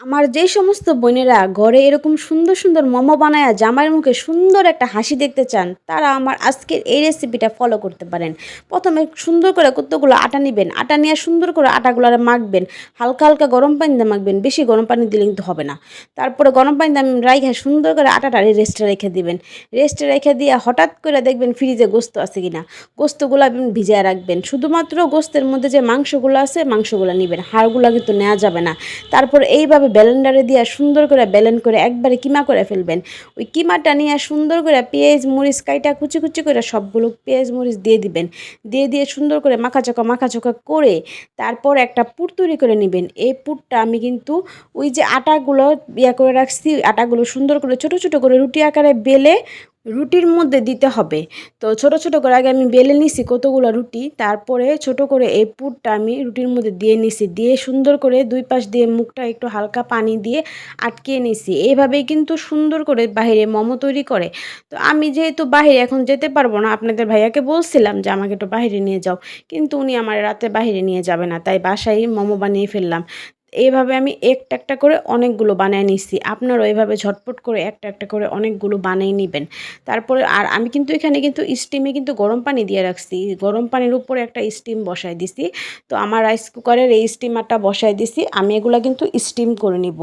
আমার যে সমস্ত বোনেরা ঘরে এরকম সুন্দর সুন্দর মোমো বানায়া জামাইয়ের মুখে সুন্দর একটা হাসি দেখতে চান, তারা আমার আজকের এই রেসিপিটা ফলো করতে পারেন। প্রথমে সুন্দর করে কতগুলো আটা নেবেন, আটা নিয়ে সুন্দর করে আটাগুলো মাখবেন, হালকা হালকা গরম পানি দিয়ে মাখবেন, বেশি গরম পানি দিলে কিন্তু হবে না। তারপরে গরম পানি দিয়ে রাইখে সুন্দর করে আটাটা রেস্টে রেখে দিবেন। রেস্টে রেখে দিয়ে হঠাৎ করে দেখবেন ফ্রিজে গোস্ত আছে কিনা। গোস্তগুলো আপনি ভিজিয়ে রাখবেন, শুধুমাত্র গোস্তের মধ্যে যে মাংসগুলো আছে মাংসগুলো নেবেন, হাড়গুলো কিন্তু নেওয়া যাবে না। তারপর এইভাবে ব্যালেন্ডারে দিয়ে সুন্দর করে ব্যালেন করে একবারে কিমা করে ফেলবেন। ওই কিমাটা নিয়ে সুন্দর করে পেঁয়াজ, মরিচ, কাইটা কুচি কুচি করে সবগুলো পেঁয়াজ, মরিচ দিয়ে দিবেন। দিয়ে দিয়ে সুন্দর করে মাখাচোকা মাখাচোকা করে তারপর একটা পুর তৈরি করে নেবেন। এই পুরটা আমি কিন্তু ওই যে আটাগুলো ইয়া করে রাখছি আটাগুলো সুন্দর করে ছোট ছোট করে রুটি আকারে বেলে রুটির মধ্যে দিতে হবে। তো ছোট ছোট করে আগে আমি বেলে নিছি কতগুলো রুটি, তারপরে ছোট করে এই পুরটা আমি রুটির মধ্যে দিয়ে নিছি। দিয়ে সুন্দর করে দুই পাশ দিয়ে মুখটা একটু হালকা পানি দিয়ে আটকিয়ে নিছি। এইভাবেই কিন্তু সুন্দর করে বাইরে মোমো তৈরি করে। তো আমি যেহেতু বাইরে এখন যেতে পারব না, আপনাদের ভাইয়াকে বলছিলাম যে, আমাকে একটু বাইরে নিয়ে যাও। কিন্তু উনি আমার রাতে বাইরে নিয়ে যাবে না, তাই বাসায় মোমো বানিয়ে ফেললাম। এইভাবে আমি একটা একটা করে অনেকগুলো বানিয়ে নিচ্ছি আপনারাও এইভাবে ঝটপট করে একটা একটা করে অনেকগুলো বানিয়ে নেবেন। তারপরে আর আমি কিন্তু এখানে কিন্তু স্টিমে কিন্তু গরম পানি দিয়ে রাখছি। গরম পানির উপরে একটা স্টিম বসাই দিছি। তো আমার রাইস কুকারের এই স্টিমারটা বসাই দিছি। আমি এগুলো কিন্তু স্টিম করে নিব।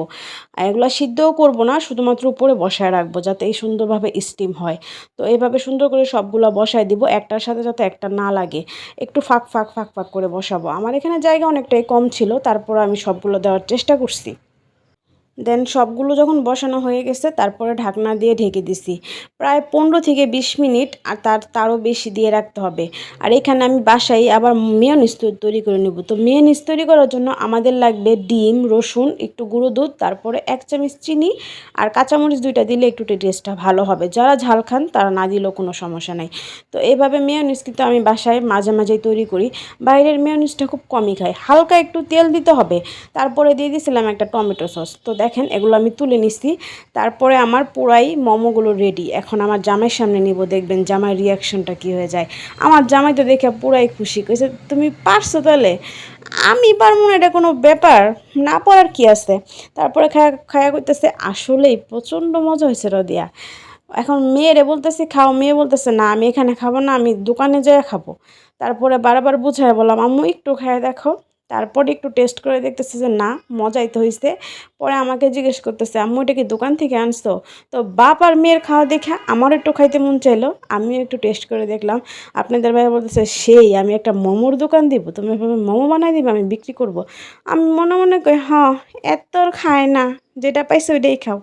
এগুলো সিদ্ধও করব না, শুধুমাত্র উপরে বসায় রাখব যাতে এই সুন্দরভাবে স্টিম হয়। তো এইভাবে সুন্দর করে সবগুলো বসায় দিব, একটার সাথে যাতে একটা না লাগে। একটু ফাঁক ফাঁক ফাঁক ফাঁক করে বসাবো। আমার এখানে জায়গা অনেকটাই কম ছিল। তারপর আমি সবগুলো দেওয়ার চেষ্টা করছি। দেন সবগুলো যখন বসানো হয়ে গেছে, তারপরে ঢাকনা দিয়ে ঢেকে দিছি। প্রায় পনেরো থেকে বিশ মিনিট, আর তার, তারও বেশি দিয়ে রাখতে হবে। আর এখানে আমি বাসায় আবার মেয়নিস তৈরি করে নেব। তো মেয়নিস তৈরি করার জন্য আমাদের লাগবে ডিম, রসুন, একটু গুঁড়ো দুধ, তারপরে এক চামচ চিনি, আর কাঁচামরিচ দুইটা দিলে একটু টেস্টটা ভালো হবে। যারা ঝাল খান, তারা না দিলেও কোনো সমস্যা নাই। তো এইভাবে মেয়নিস কিন্তু আমি বাসায় মাঝে মাঝেই তৈরি করি। বাইরের মেয়নিসটা খুব কমই খাই। হালকা একটু তেল দিতে হবে। তারপরে দিয়ে দিয়েছিলাম একটা টমেটো সস। তো দেখেন, এগুলো আমি তুলে নিছি। তারপরে আমার পুরাই মোমোগুলো রেডি এখন আমার জামাইয়ের সামনে নিব, দেখবেন জামাই রিয়াকশনটা কী হয়ে যায়। আমার জামাই তো দেখে পুরাই খুশি, কইছে, তুমি পারছ তাহলে? আমি পারব না, এটা কোনো ব্যাপার। না পড়ার কি আছে? তারপরে খায়া খায়া করতেছে আসলেই প্রচণ্ড মজা হয়েছে রদিয়া। এখন মেয়েরে বলতেছি, খাও। মেয়ে বলতেছে, না, আমি এখানে খাব না, আমি দোকানে যেয়ে খাব। তারপরে বারবার বুঝায় বললাম, আম্মু, একটু খায় দেখো। তারপরে একটু টেস্ট করে দেখতেছে যে না, মজাই তো হয়েছে পরে আমাকে জিজ্ঞেস করতেছে, আম্মু, এটা কি দোকান থেকে আনছো? তো বাপ আর মেয়ের খাওয়া দেখে আমার একটু খাইতে মন চাইলো, আমিও একটু টেস্ট করে দেখলাম। আপনাদের ভাই বলতেছে, সেই, আমি একটা মোমোর দোকান দিব, তুমি এভাবে মোমো বানাই দিবে, আমি বিক্রি করব। আমি মনে মনে করি হ্যাঁ এত খায় না, যেটা পাইছো ওইটাই খাও।